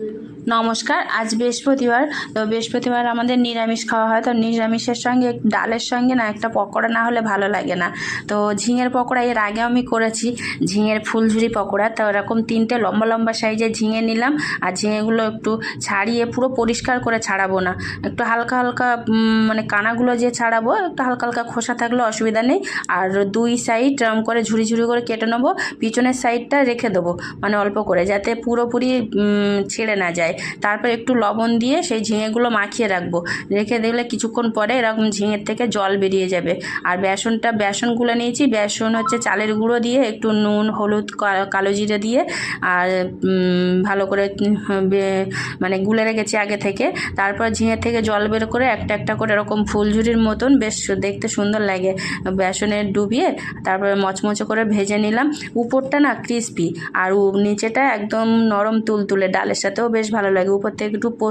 নমস্কার আজ বৃহস্পতিবার। তো বৃহস্পতিবার আমাদের নিরামিষ খাওয়া হয়। তো নিরামিষের সঙ্গে ডালের সঙ্গে না একটা পকোড়া না হলে ভালো লাগে না। তো ঝিঙের পকোড়া এর আগে আমি করেছি। ঝিঙের ফুলঝুরি পকোড়া। তো এরকম তিনটে লম্বা লম্বা সাইজে ঝিঙে নিলাম। আর ঝিঙেগুলো একটু ছাড়িয়ে পুরো পরিষ্কার করে ছাড়াবো না। একটু হালকা হালকা মানে কানাগুলো যে ছাড়াবো একটু হালকা হালকা খোসা থাকলে অসুবিধা নেই। আর দুই সাইড এরম করে ঝুড়ি ঝুড়ি করে কেটে নেব। পিছনের সাইডটা রেখে দেবো মানে অল্প করে যাতে পুরোপুরি উম, ছেড়ে না যায়। তারপর একটু লবণ দিয়ে সেই ঝিঙেগুলো মাখিয়ে রাখব। রেখে দিলে কিছুক্ষণ পরে এরকম ঝিঙের থেকে জল বেরিয়ে যাবে। আর বেসনটা, বেসনগুলো নিয়েছি। বেসন হচ্ছে চালের গুঁড়ো দিয়ে একটু নুন, হলুদ কালো জিরে দিয়ে আর ভালো করে মানে গুলে রেখেছি আগে থেকে। তারপর ঝিঙের থেকে জল বের করে একটা একটা করে এরকম ফুলঝুরির মতন বেশ দেখতে সুন্দর লাগে। বেসনে ডুবিয়ে তারপরে মচমচে করে ভেজে নিলাম। উপরটা না ক্রিস্পি আর নিচেটা একদম নরম তুলতুলে ডালের সাথেও বেশ ভালো লাগে। উপর থেকে একটু পোস্ত